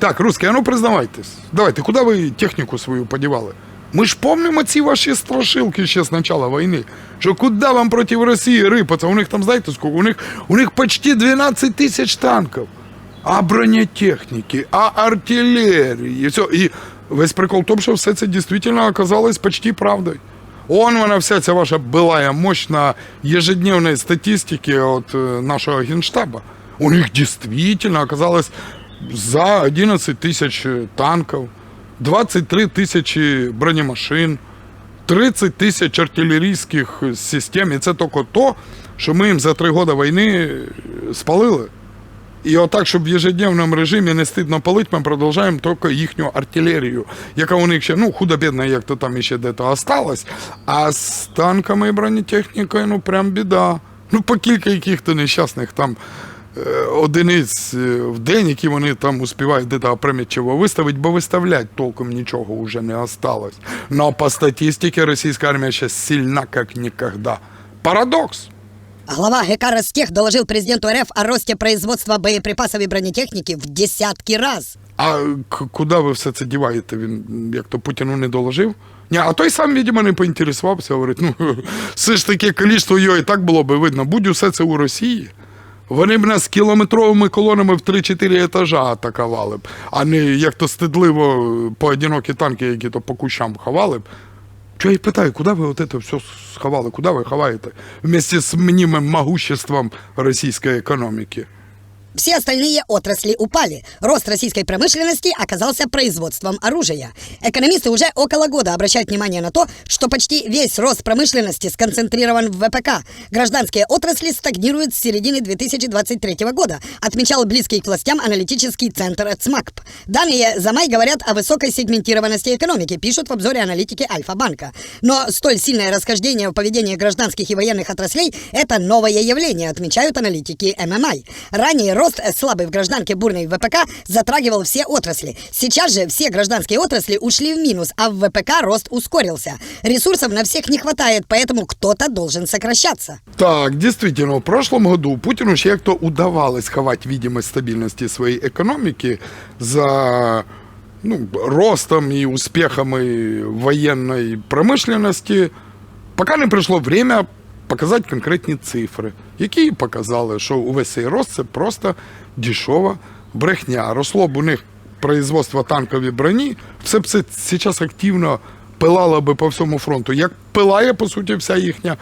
Так, русські, а ну признавайтесь. Давайте, куди ви техніку свою подівали? Ми ж помнимо ці ваші страшилки ще з початку війни. Що куди вам проти Росії рипаться? У них там, знаєте, скільки? У них, у них почти 12 тисяч танків. А бронетехніки, а артилерії. І, все. і весь прикол в тому, що все це дійсно оказалось почти правдою. Он вона вся ця ваша былая мощь на ежедневной статистике от э, нашего генштаба. У них действительно оказалось за 11 тысяч э, танков, 23 тисячі бронемашин, 30 тисяч артилерійських систем. І це тільки то, що ми їм за три роки війни е, спалили. І отак, щоб в ежедневному режимі не стидно палити, ми продовжуємо тільки їхню артилерію, яка у них ще, ну, худо-бідно, як то там ще де-то осталось. А з танками і бронетехнікою, ну, прям біда. Ну, по кілька яких-то нещасних там одиниць е, в день, які вони там успівають де-то опрометчиво виставити, бо виставляти толком нічого вже не осталось. Но по статистике російська армія ще сильна, як ніколи. Парадокс. Глава ГК Ростех доложил президенту РФ о росте производства боеприпасов и бронетехники в десятки раз. А куди ви все це діваєте? Він як то Путіну не доложив? Ні, а той сам, видимо, не поінтересувався, говорить, ну все ж таки кількість його і так було би видно. Будь усе це у Росії. Вони б нас кілометровими колонами в 3-4 етажа атакували б, а не як то стидливо поодинокі танки, які то по кущам ховали б. Чого я питаю, куди ви от це все сховали? Куди ви ховаєте? Вместе з мнімим могуществом російської економіки. Все остальные отрасли упали. Рост российской промышленности оказался производством оружия. Экономисты уже около года обращают внимание на то, что почти весь рост промышленности сконцентрирован в ВПК. Гражданские отрасли стагнируют с середины 2023 года, отмечал близкий к властям аналитический центр ЦМАКП. Данные за май говорят о высокой сегментированности экономики, пишут в обзоре аналитики Альфа-банка. Но столь сильное расхождение в поведении гражданских и военных отраслей – это новое явление, отмечают аналитики ММИ. Ранее рост э, слабый в гражданке, бурный в ВПК затрагивал все отрасли. Сейчас же все гражданские отрасли ушли в минус, а в ВПК рост ускорился. Ресурсов на всех не хватает, поэтому кто-то должен сокращаться. Так, действительно, в прошлом году Путину ще як-то удавалось ховать видимость стабильности своей экономики за ну, ростом и успехами военной промышленности, пока не прийшло время показати конкретні цифри, які показали, що увесь цей рост це просто дешева брехня. Росло б у них производство танкової броні, все б це зараз активно пилало би по всьому фронту. Як пилає, по суті, вся їхня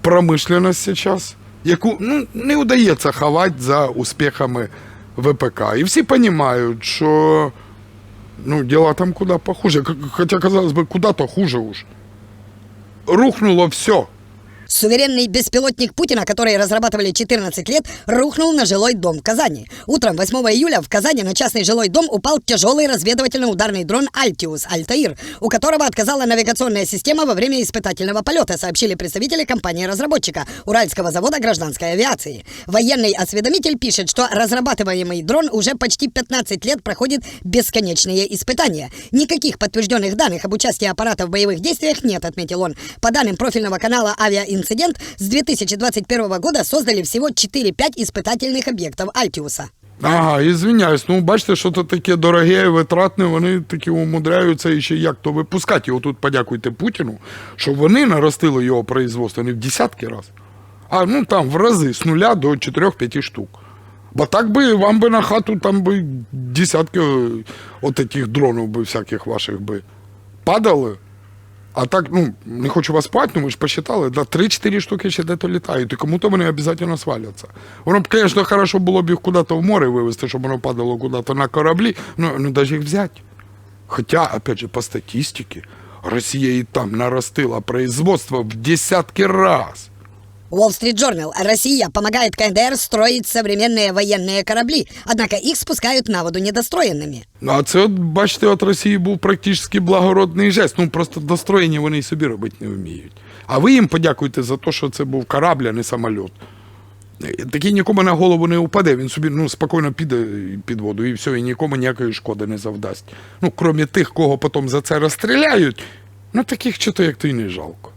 промишленість зараз, яку ну, не вдається ховати за успіхами ВПК. І всі розуміють, що ну, дела там куда похуже. Хотя, казалось бы, куда-то хуже уж. Рухнуло все. Суверенный беспилотник Путина, который разрабатывали 14 лет, рухнул на жилой дом в Казани. Утром 8 июля в Казани на частный жилой дом упал тяжелый разведывательно-ударный дрон «Альтиус» «Альтаир», у которого отказала навигационная система во время испытательного полета, сообщили представители компании-разработчика Уральского завода гражданской авиации. Военный осведомитель пишет, что разрабатываемый дрон уже почти 15 лет проходит бесконечные испытания. Никаких подтвержденных данных об участии аппарата в боевых действиях нет, отметил он. По данным профильного канала «Авиаинцидент», с 2021 года создали всего 4-5 испытательных объектов «Альтиуса». Ага, ізвиняюсь, ну бачите, що то таке дороге і витратне, вони такі умудряються і ще як то випускати. І отут подякуйте Путіну, що вони наростили його производство не в десятки раз, а ну там в рази з нуля до 4-5 штук. Бо так би вам би на хату там би десятки е, от таких дронів би всяких ваших би падали. А так, ну, не хочу вас спати, ну ви ж посчитали, да, 3-4 штуки ще де-то літають, і кому-то вони обов'язково сваляться. Воно б, звісно, хорошо було б їх куди-то в море вивезти, щоб воно падало куди-то на кораблі, ну, ну навіть їх взяти. Хоча, опять же, по статистике, Росія і там наростила производство в десятки раз. Wall Street Journal. Россия помогает КНДР строить современные военные корабли, однако их спускают на воду недостроенными. Ну, а це, от, бачите, от Росії був практично благородний жест. Ну, просто достроєння вони й собі робити не вміють. А ви їм подякуйте за те, що це був корабль, а не самоліт. Такий нікому на голову не упаде, він собі ну, спокійно піде під воду і все, і нікому ніякої шкоди не завдасть. Ну, крім тих, кого потім за це розстріляють, ну таких чи то як то й не жалко.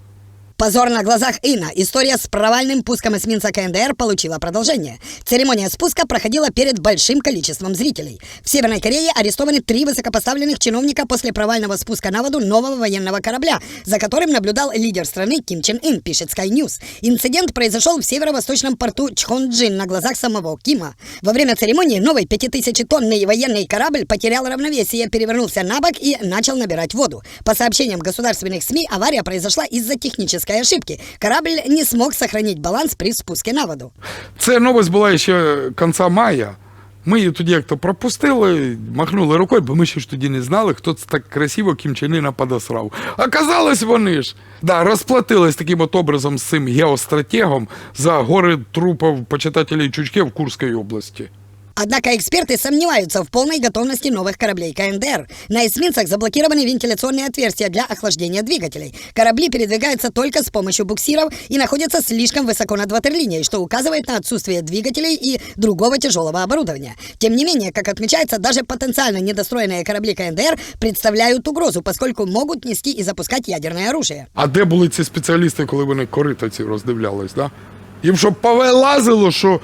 Позор на глазах Ина. История с провальным пуском эсминца КНДР получила продолжение. Церемония спуска проходила перед большим количеством зрителей. В Северной Корее арестованы три высокопоставленных чиновника после провального спуска на воду нового военного корабля, за которым наблюдал лидер страны Ким Чен Ын, пишет Sky News. Инцидент произошел в северо-восточном порту Чхонджин на глазах самого Кима. Во время церемонии новый пятитысячетонный военный корабль потерял равновесие, перевернулся на бок и начал набирать воду. По сообщениям государственных СМИ, авария произошла из-за технической ошибки. Корабль не смог сохранить баланс при спуске на воду. Це новость була ще кінця мая. Ми її тоді як-то пропустили, махнули рукою, бо ми ще ж тоді не знали, хто це так красиво Кім Чен Ына подосрав. Оказалось, вони ж да, розплатились таким от образом з цим геостратегом за гори трупів почитателей Чучке в Курській області. Однако эксперты сомневаются в полной готовности новых кораблей КНДР. На эсминцах заблокированы вентиляционные отверстия для охлаждения двигателей. Корабли передвигаются только с помощью буксиров и находятся слишком высоко над ватерлинией, что указывает на отсутствие двигателей и другого тяжелого оборудования. Тем не менее, как отмечается, даже потенциально недостроенные корабли КНДР представляют угрозу, поскольку могут нести и запускать ядерное оружие. А де були ці спеціалісти, коли вони корита ці роздивлялись, да? Їм що повилазило, що,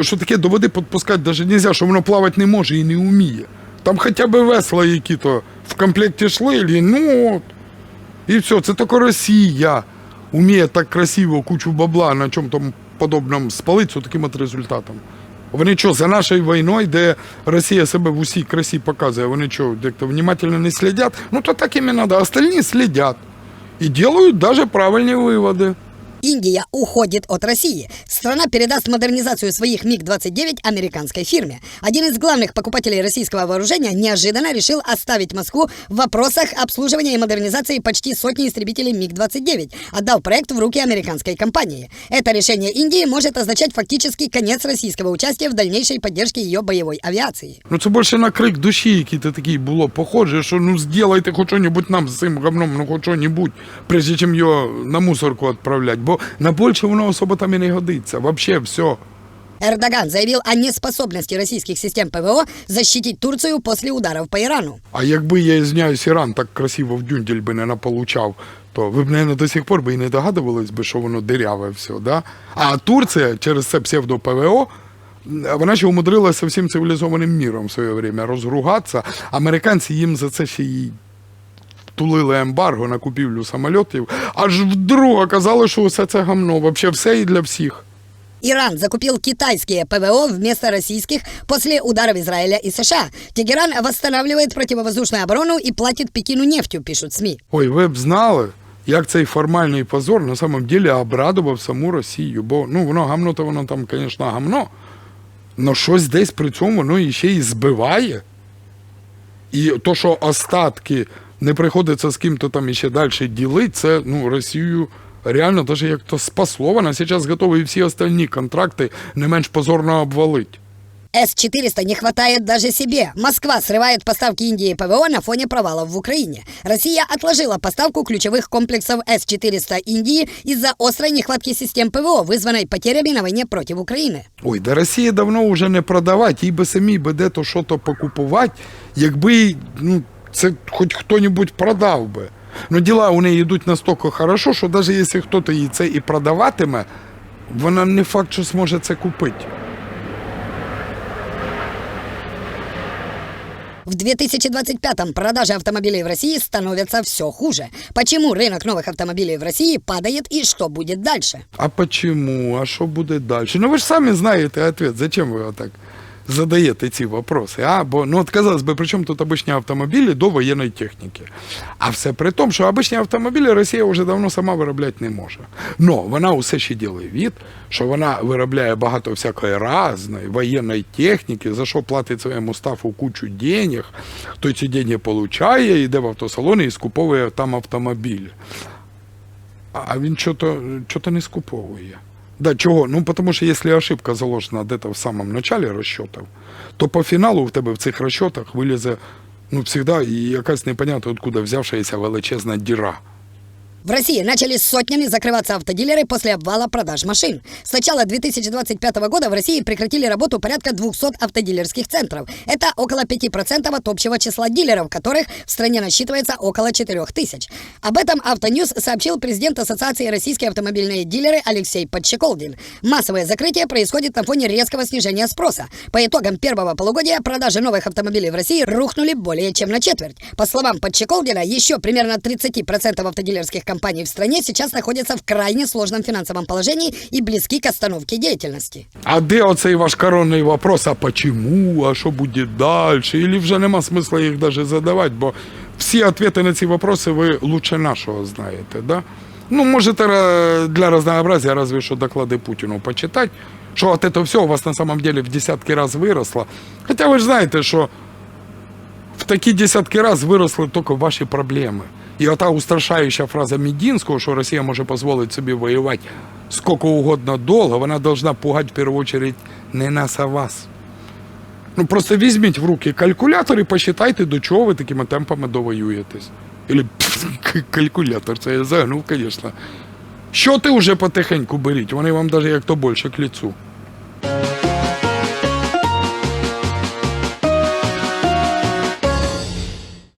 що таке до води підпускати навіть не можна, що воно плавати не може і не вміє. Там хоча б весла які-то в комплекті йшли, і ну от. І все, це тільки Росія вміє так красиво кучу бабла на чому там подобному спалити з таким от результатом. Вони що, за нашою війною, де Росія себе в усій красі показує, вони що, як-то внимательно не слідять? Ну то так їм і треба, остальні слідять. І делают даже правильні виводи. Индия уходит от России. Страна передаст модернизацию своих МиГ-29 американской фирме. Один из главных покупателей российского вооружения неожиданно решил оставить Москву в вопросах обслуживания и модернизации почти сотни истребителей МиГ-29, отдав проект в руки американской компании. Это решение Индии может означать фактически конец российского участия в дальнейшей поддержке ее боевой авиации. Ну це більше на крик душі, який то такий було похоже, що ну сделайте хоч що-нибудь нам з цим говном, ну хоч що-нибудь, прежде чим його на мусорку відправляти. Бо на більше воно особо там і не годиться. Вообще все. Эрдоган заявил о неспособности российских систем ПВО защитить Турцию после ударов по Ирану. А якби я извиняюсь, Іран так красиво в дюндель би не наполучав, то ви б, наверное, до сих пор би і не догадувались би, що воно диряве все, да? А Турція через це псевдо-ПВО, вона ще умудрилася всім цивілізованим міром в своє время розругатися. Американці їм за це ще й тулили ембарго на купівлю самольотів, аж вдруг оказалось, що все це гамно, вообще все і для всіх. Иран закупил китайские ПВО вместо российских после ударов Израиля и США. Тегеран восстанавливает противовоздушную оборону и платит Пекину нефтью, пишут СМИ. Ой, ви б знали, як цей формальний позор на самом деле обрадував саму Росію. Бо ну воно гамно, то воно там, звісно, гамно. Но щось десь при цьому воно іще і збиває. І то, що остатки не приходиться з ким-то там іще далі ділити, це ну, Росію реально даже як то спасло. Вона зараз готова і всі остальні контракти не менш позорно обвалить. С-400 не хватает даже себе. Москва срывает поставки Индии ПВО на фоне провалов в Украине. Россия отложила поставку ключевых комплексов С-400 Индии из-за острой нехватки систем ПВО, вызванной потерями на войне против Украины. Ой, да Росія давно вже не продавати, їй би самі би де то що то покупувати, якби ну, це хоч хто-небудь продав би. Ну діла у неї йдуть настільки хорошо, що навіть якщо хтось їй це і продаватиме, вона не факт, що зможе це купити. В 2025-м продажи автомобилей в России становятся все хуже. Почему рынок новых автомобилей в России падает и что будет дальше? А почему? А що буде далі? Ну ви ж самі знаєте ответ. Зачем ви отак задаєте ці вопроси? А? Бо, ну от казалось би, при чому тут обичні автомобілі до воєнної техніки? А все при тому, що обичні автомобілі Росія вже давно сама виробляти не може. Но вона усе ще ділить від, що вона виробляє багато всякої разної воєнної техніки, за що платить своєму стафу кучу денег, той ці деньги получає, йде в автосалони і скуповує там автомобіль. А він що-то, що-то не скуповує. Да, чого? Ну, тому що якщо ошибка заложена где-то в самому начале розчетів, то по фіналу в тебе в цих розчотах вилізе, ну, завжди якась непонятно откуда взявшаяся величезна діра. В России начали сотнями закрываться автодилеры после обвала продаж машин. С начала 2025 года в России прекратили работу порядка 200 автодилерских центров. Это около 5% от общего числа дилеров, которых в стране насчитывается около 4000. Об этом Автоньюз сообщил президент Ассоциации российские автомобильные дилеры Алексей Подчеколдин. Массовое закрытие происходит на фоне резкого снижения спроса. По итогам первого полугодия продажи новых автомобилей в России рухнули более чем на четверть. По словам Подчеколдина, еще примерно 30% автодилерских компаний в стране сейчас находятся в крайне сложном финансовом положении и близки к остановке деятельности. А де оцей ваш коронний вопрос, а почему, а що буде далі? Или вже нема смисла їх даже задавати, бо всі відповіді на ці вопроси ви лучше нашого знаєте, да? Ну, можете ра- для разнообразия разве что доклады Путину почитать, что от этого все у вас на самом деле в десятки раз выросло. Хотя вы же знаете, что в такі десятки раз виросли тільки ваші проблеми. І ота устрашаюча фраза Медінського, що Росія може дозволити собі воювати скільки угодно довго, вона должна пугати в першу чергу не нас, а вас. Ну просто візьміть в руки калькулятор і посчитайте, до чого ви такими темпами довоюєтесь. Или калькулятор, це я загнув, звісно. Що ти вже потихеньку беріть, вони вам навіть як то більше к ліцу.